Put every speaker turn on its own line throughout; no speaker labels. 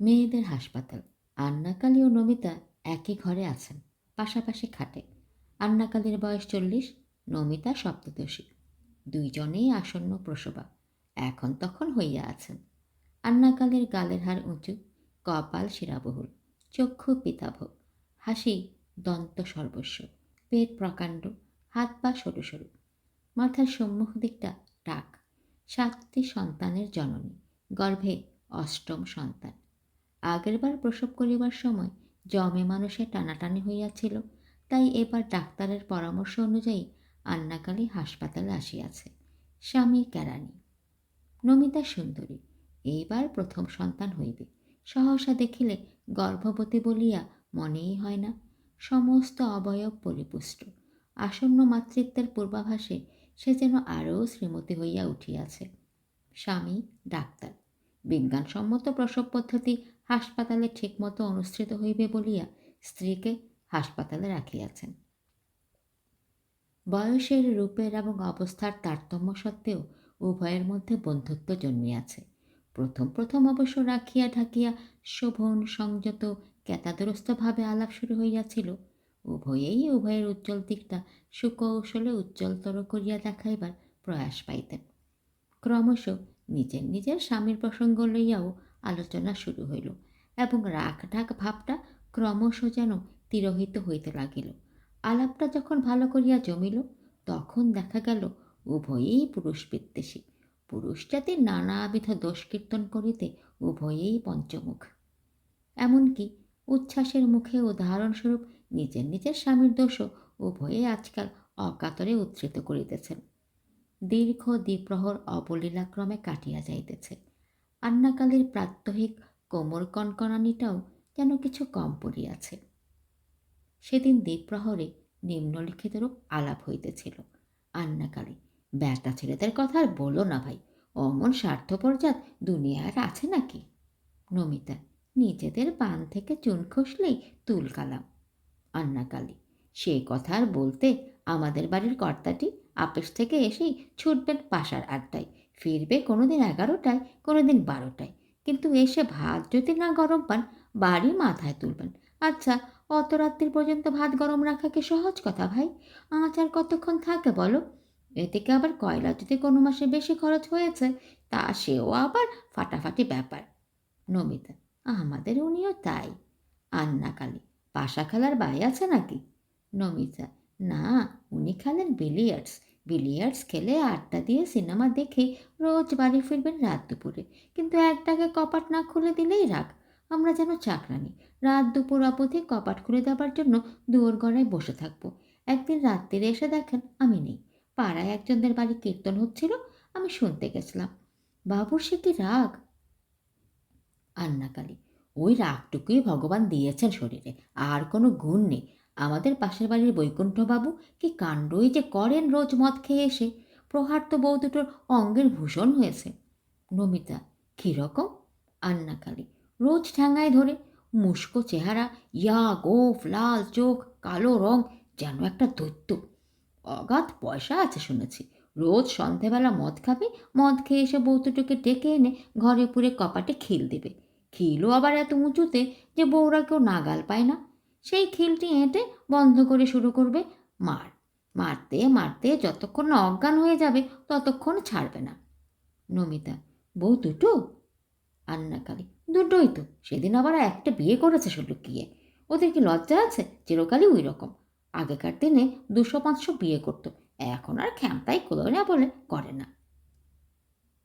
মেয়েদের হাসপাতাল। আন্নাকালী ও নমিতা একই ঘরে আছেন, পাশাপাশি খাটে। আন্নাকালীর বয়স চল্লিশ, নমিতা সপ্তদশী। দুইজনেই আসন্ন প্রসবা, এখন তখন হইয়া আছেন। আন্নাকালীর গালের হার উঁচু, কপাল শিরাবহুল, চক্ষু পিতাভ হাসি দন্ত সর্বস্ব, পেট প্রকাণ্ড, হাত পা সরু সরু। মাথার সম্মুখ দিকটা টাক, সাতটি সন্তানের জননী, গর্ভে অষ্টম সন্তান। আগেরবার প্রসব করিবার সময় জমে মানুষের টানাটানি হইয়াছিল, তাই এবার ডাক্তারের পরামর্শ অনুযায়ী আন্নাকালী হাসপাতালে আসিয়াছে, স্বামী কেরানি নমিতা সুন্দরী, এইবার প্রথম সন্তান হইবে। সহসা দেখিলে গর্ভবতী বলিয়া মনেই হয় না, সমস্ত অবয়ব পরিপুষ্ট। আসন্ন মাতৃত্বের পূর্বাভাসে সে যেন আরও শ্রীমতী হইয়া উঠিয়াছে। স্বামী, ডাক্তার। বিজ্ঞানসম্মত প্রসব পদ্ধতি হাসপাতালে ঠিকমতো অনুষ্ঠিত হইবে বলিয়া স্ত্রীকে হাসপাতালে রাখিয়াছেন। বয়সের রূপের এবং অবস্থার তারতম্য সত্ত্বেও উভয়ের মধ্যে বন্ধুত্ব জন্মিয়াছে। প্রথম প্রথম অবশ্য রাখিয়া ঢাকিয়া শোভন, সংযত ক্যাতাদরস্তভাবে আলাপ শুরু হইয়াছিল। উভয়েই উভয়ের উজ্জ্বল দিকটা সুকৌশলে উজ্জ্বলতর করিয়া দেখাইবার প্রয়াস পাইতেন। ক্রমশ নিজের নিজের স্বামীর প্রসঙ্গ লইয়াও আলোচনা শুরু হইল এবং রাখ ঢাক ভাবটা ক্রমশ যেন তিরোহিত হইতে লাগিল। আলাপটা যখন ভালো করিয়া জমিল, তখন দেখা গেল উভয়েই পুরুষ বিদ্বেষী। পুরুষ জাতির নানাবিধ দোষ কীর্তন করিতে উভয়েই পঞ্চমুখ। এমনকি উচ্ছ্বাসের মুখে উদাহরণস্বরূপ নিজের নিজের স্বামীর দোষও উভয়ে আজকাল অকাতরে উদ্ধৃত করিতেছেন। দীর্ঘ দ্বিপ্রহর অবলীলাক্রমে কাটিয়া যাইতেছে। আন্নাকালের প্রাত্যহিক কোমর কনকনানিটাও যেন কিছু কম পড়িয়াছে। সেদিন দ্বিপ্রহরে নিম্নলিখিতরূপ আলাপ হইতেছিল। আন্নাকালী ব্যাটা ছেলেদের কথা আর বলো না ভাই, অমন স্বার্থপর জাত দুনিয়ার আছে নাকি? নমিতা, নিজেদের পান থেকে চুন খসলেই তুল কালাম। আন্নাকালী, সে কথা আর বলতে আমাদের বাড়ির কর্তাটি আপিস থেকে এসেই ছুটবেন পাশার আড্ডায়। ফিরবে কোনোদিন এগারোটায়, কোনোদিন বারোটায়। কিন্তু এসে ভাত যদি না গরম পান, বাড়ি মাথায় তুলবেন। আচ্ছা অত রাত্রির পর্যন্ত ভাত গরম রাখা কি সহজ কথা ভাই? আচার কতক্ষণ থাকে বলো? এদিকে আবার কয়লা যদি কোনো মাসে বেশি খরচ হয়েছে, তা সেও আবার ফাটাফাটি ব্যাপার। নমিতা, আমাদের উনিও তাই। আন্নাকালী পাশা খেলার বাই আছে নাকি? নমিতা, না, উনি খেলেন বিলিয়ার্ডস। বিলিয়ার্ডস খেলে আড্ডা দিয়ে সিনেমা দেখে রোজ বাড়ি ফিরবেন রাত দুপুরে। কিন্তু একটাকে কপাট না খুলে দিলেই রাখ আমরা যেন চাকরানি। রাত দুপুর অবধি কপাট খুলে দেওয়ার জন্য দুয়োর গড়ায় বসে থাকব। একদিন রাত্রিরে এসে দেখেন আমি নেই। পাড়ায় একজনদের বাড়ি কীর্তন হচ্ছিল, আমি শুনতে গেছিলাম। বাবুর সে কি রাগ? আন্নাকালী, ওই রাগটুকুই ভগবান দিয়েছেন শরীরে। আর কোনো গুণ নেই। আমাদের পাশের বাড়ির বৈকুণ্ঠবাবু কি কাণ্ডই যে করেন রোজ মদ খেয়ে এসে। প্রহার তো বউ দুটোর অঙ্গের ভূষণ হয়েছে। নমিতা কীরকম আন্নাকালী, রোজ ঠ্যাঙ্গায় ধরে মুস্কো চেহারা, ইয়া গোফ, লাল চোখ, কালো রং, যেন একটা দৈত্য। অগাধ পয়সা আছে শুনেছি, রোজ সন্ধেবেলা মদ খাবে, মদ খেয়ে এসে বৌতুটোকে ডেকে এনে ঘরে পুরে কপাটে খিল দেবে। খিলও আবার এত উঁচুতে যে বউরা কেউ নাগাল পায় না। সেই খিলটি এঁটে বন্ধ করে শুরু করবে মার। মারতে মারতে যতক্ষণ না অজ্ঞান হয়ে যাবে, ততক্ষণ ছাড়বে না। নমিতা, বউ দুটো? আন্নাকালী, দুটোই তো। সেদিন আবার একটা বিয়ে করেছে গিয়ে। ওদের কি লজ্জা আছে? চিরকালই ওই রকম। আগেকার দিনে দুশো, পাঁচশো বিয়ে করতো। এখন আর খ্যামতাই কোলো না বলে করে না।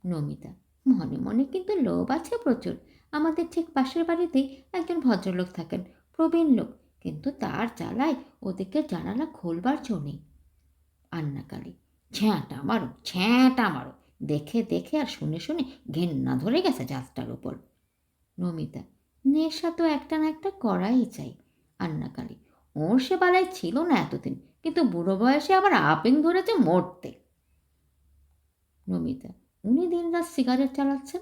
নমিতা, মনে মনে কিন্তু লোভ আছে প্রচুর। আমাদের ঠিক পাশের বাড়িতেই একজন ভদ্রলোক থাকেন, প্রবীণ লোক। কিন্তু তার জ্বালায় ওদেরকে জানালা খোলবার জো নেই আন্নাকালী, ছ্যাঁটা মারো ছ্যাঁটা মারো। দেখে দেখে আর শুনে শুনে ঘেন্না ধরে গেছে জাতটার ওপর নমিতা, নেশা তো একটা না একটা করাই চাই। আন্নাকালী, ওর সে বালায় ছিল না এতদিন, কিন্তু বুড়ো বয়সে আবার আপিং ধরেছে মরতে। নমিতা, উনি দিনরাত সিগারেট চালাচ্ছেন?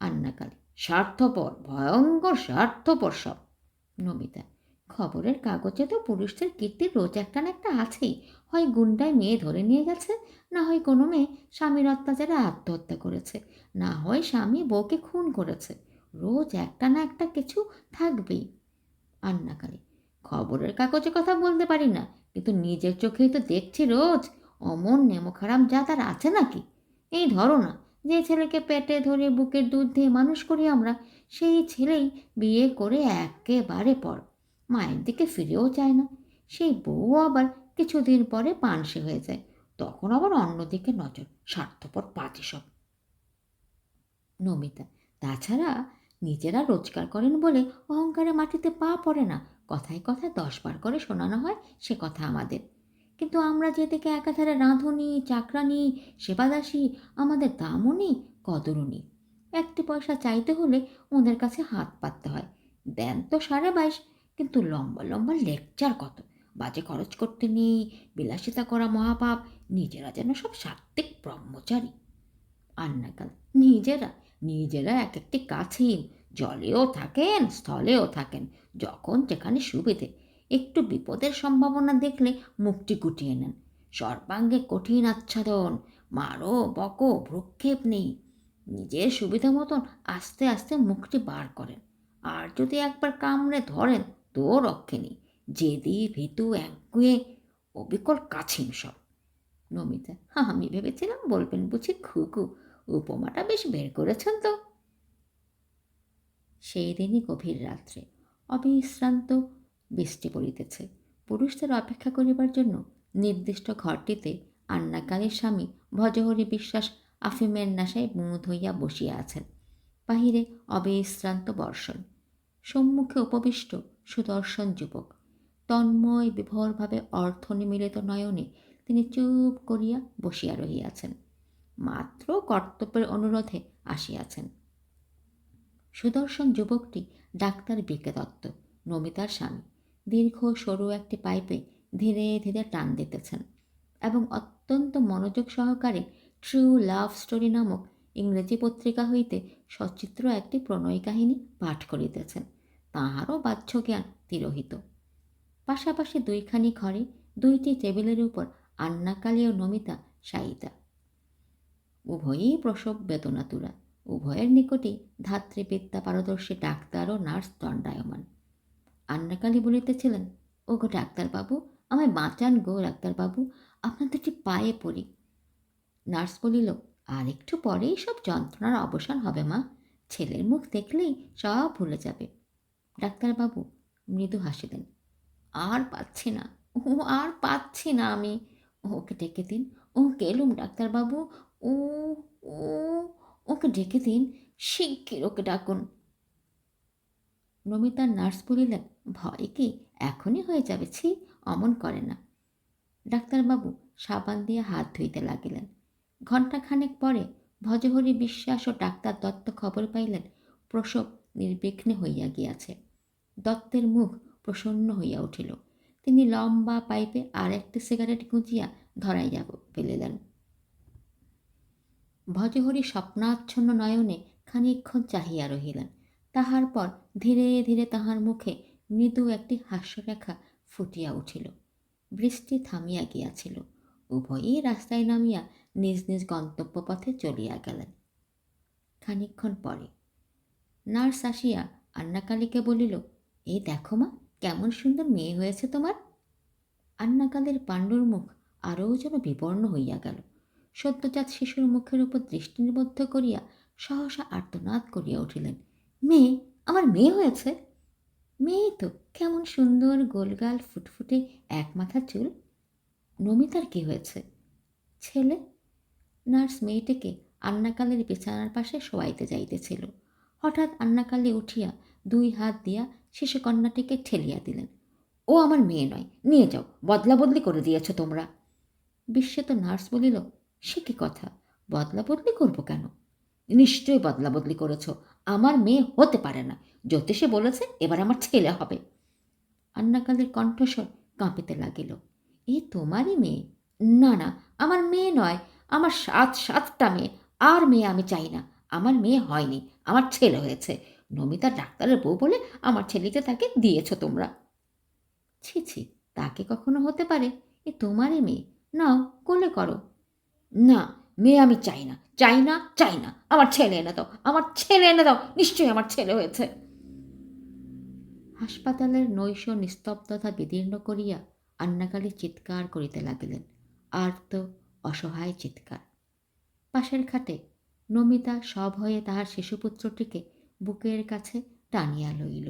আন্নাকালী, স্বার্থপর, ভয়ঙ্কর স্বার্থপর সব। নমিতা খবরের কাগজে তো পুরুষদের কীর্তি রোজ একটা না একটা আছেই। হয় গুন্ডায় মেয়ে ধরে নিয়ে গেছে, না হয় কোনো মেয়ে স্বামীর অত্যাচারে আত্মহত্যা করেছে, না হয় স্বামী বউকে খুন করেছে। রোজ একটা না একটা কিছু থাকবেই। আন্নাকালে, খবরের কাগজে কথা বলতে পারি না, কিন্তু নিজের চোখেই তো দেখছি রোজ। অমন নেমখারাম যা তার আছে নাকি? এই ধরো না, যে ছেলেকে পেটে ধরে বুকের দুধ দিয়ে মানুষ করি আমরা, সেই ছেলেই বিয়ে করে একেবারে পর। মায়ের দিকে ফিরেও চায় না। সেই বউ আবার কিছুদিন পরে পানসে হয়ে যায়। তখন আবার অন্যদিকে নজর, স্বার্থপর পাতি সব। নমিতা, তাছাড়া নিজেরা রোজগার করেন বলে অহংকারে মাটিতে পা পড়ে না। কথায় কথায় দশবার করে শোনানো হয় সে কথা আমাদের। কিন্তু আমরা যেদিকে একাধারে রাঁধুনি, চাকরানি, সেবাদাসী, আমাদের দামও নেই, কদরও নেই। একটি পয়সা চাইতে হলে ওদের কাছে হাত পাততে হয়। দেন তো সাড়ে বাইশ কিন্তু লম্বা লম্বা লেকচার কত? বাজে খরচ করতে নেই, বিলাসিতা করা মহাপাপ, নিজেরা যেন সব সাত্ত্বিক ব্রহ্মচারী। আন্নাকাল নিজেরা নিজেরা এক একটি কাছেই জলেও থাকেন, স্থলেও থাকেন, যখন যেখানে সুবিধে। একটু বিপদের সম্ভাবনা দেখলে মুখটি গুটিয়ে নেন। সর্বাঙ্গে কঠিন আচ্ছাদন, মারো, বকো, ভ্রক্ষেপ নেই। নিজের সুবিধা মতন আস্তে আস্তে মুখটি বার করেন। আর যদি একবার কামড়ে ধরেন তো রক্ষে নেই জেদি ভীতু একগুয়ে অবিকল কাছিম সব। নমিতা হ্যাঁ আমি ভেবেছিলাম বলবেন বুঝি খুকু উপমাটা বেশ বের করেছেন তো? সেই দিনই গভীর রাত্রে অবিশ্রান্ত বৃষ্টি পড়িতেছে। পুরুষদের অপেক্ষা করিবার জন্য নির্দিষ্ট ঘরটিতে আন্নাকালের স্বামী ভজহরি বিশ্বাস আফিমের নাশায় মুখ হইয়া বসিয়া আছেন। বাহিরে অবিশ্রান্ত বর্ষণ। সম্মুখে উপবিষ্ট সুদর্শন যুবক। তন্ময় বিভোরভাবে অর্থনিমিলিত নয়নে তিনি চুপ করিয়া বসিয়া রহিয়াছেন। মাত্র কর্তব্যের অনুরোধে আসিয়াছেন। সুদর্শন যুবকটি ডাক্তার বিকে দত্ত, নমিতার স্বামী। দীর্ঘ সরু একটি পাইপে ধীরে ধীরে টান দিতেছেন এবং অত্যন্ত মনোযোগ সহকারে ট্রু লাভ স্টোরি নামক ইংরেজি পত্রিকা হইতে সচিত্র একটি প্রণয় কাহিনী পাঠ করিতেছেন। তাহারও বাহ্য জ্ঞান তিরোহিত। পাশাপাশি দুইখানি ঘরে দুইটি টেবিলের উপর আন্নাকালী ও নমিতা শায়িতা উভয়ই প্রসব বেদনাতুরা। উভয়ের নিকটেই ধাত্রীবিদ্যা পারদর্শী ডাক্তার ও নার্স দণ্ডায়মান। আন্নাকালী বলিতেছিলেন ও গো ডাক্তারবাবু, আমায় বাঁচান গো ডাক্তারবাবু, আপনার দুটি পায়ে পড়ি। নার্স বলিল আর একটু পরেই সব যন্ত্রণার অবসান হবে মা। ছেলের মুখ দেখলেই সব ভুলে যাবে। ডাক্তারবাবু মৃদু হাসিলেন আর পাচ্ছি না। ও আর পাচ্ছি না আমি। ওকে ডেকে দিন। ও গেলুম ডাক্তারবাবু। ও ও, ওকে ডেকে দিন। শিগগির ওকে ডাকুন। নমিতার নার্স বলিলেন, ভয় কি? এখনই হয়ে যাবে, ছি, অমন করে না। ডাক্তারবাবু সাবান দিয়ে হাত ধুইতে লাগিলেন। ঘণ্টাখানেক পরে ভজহরি বিশ্বাস ও ডাক্তার দত্ত খবর পাইলেন, প্রসব নির্বিঘ্নে হইয়া গিয়াছে। দত্তের মুখ প্রসন্ন হইয়া উঠিল। তিনি লম্বা পাইপে আর একটি সিগারেট গুঁজিয়া ধরাইয়া ফেলিলেন। ভজহরি স্বপ্নাচ্ছন্ন নয়নে খানিকক্ষণ চাহিয়া রহিলেন। তাহার পর ধীরে ধীরে তাহার মুখে মৃদু একটি হাস্যরেখা ফুটিয়া উঠিল। বৃষ্টি থামিয়া গিয়াছিল। উভয়েই রাস্তায় নামিয়া নিজ নিজ গন্তব্য পথে চলিয়া গেলেন। খানিকক্ষণ পরে নার্স আসিয়া আন্নাকালীকে বলিল এই দেখো মা, কেমন সুন্দর মেয়ে হয়েছে তোমার। আন্নাকালের পাণ্ডুর মুখ আরও যেন বিবর্ণ হইয়া গেল। সদ্যজাত শিশুর মুখের উপর দৃষ্টি নিবদ্ধ করিয়া সহসা আর্তনাদ করিয়া উঠিলেন। মেয়ে, আমার মেয়ে হয়েছে? মেয়ে তো, কেমন সুন্দর গোলগাল ফুটফুটে এক মাথা চুল। নমিতার কি হয়েছে? ছেলে? নার্স মেয়েটিকে আন্নাকালের বিছানার পাশে শোয়াইতে যাইতেছিল। হঠাৎ আন্নাকালে উঠিয়া দুই হাত দিয়া শিশুকন্যাটিকে ঠেলিয়া দিলেন। ও আমার মেয়ে নয়, নিয়ে যাও বদলা বদলি করে দিয়েছ তোমরা। বিস্মিত নার্স বলিল, সে কি কথা? বদলা বদলি করব কেন? নিশ্চয়ই বদলা বদলি করেছ, আমার মেয়ে হতে পারে না। জ্যোতিষে বলেছে, এবার আমার ছেলে হবে। আন্নাকালের কণ্ঠস্বর কাঁপিতে লাগিল। এ তোমারই মেয়ে? না না, আমার মেয়ে নয়, আমার সাত, সাতটা মেয়ে। আর মেয়ে আমি চাই না, আমার মেয়ে হয়নি, আমার ছেলে হয়েছে। নমিতা ডাক্তারের বউ বলে আমার ছেলেকে তাকে দিয়েছ তোমরা। ছি ছি, তাকে কখনো হতে পারে। এ তোমারই মেয়ে। নাও, কোলে করো। না, মেয়ে আমি চাই না। চাই না চাই না। আমার ছেলে এনে দাও। আমার ছেলে এনে দাও। নিশ্চয়ই আমার ছেলে হয়েছে। হাসপাতালের নৈশ নিস্তব্ধতা বিদীর্ণ করিয়া আন্নাকালী চিৎকার করিতে লাগিলেন। আর তো অসহায় চিৎকার। পাশের খাটে নমিতা সব হয়ে তাহার শিশুপুত্রটিকে বুকের কাছে টানিয়া লইল।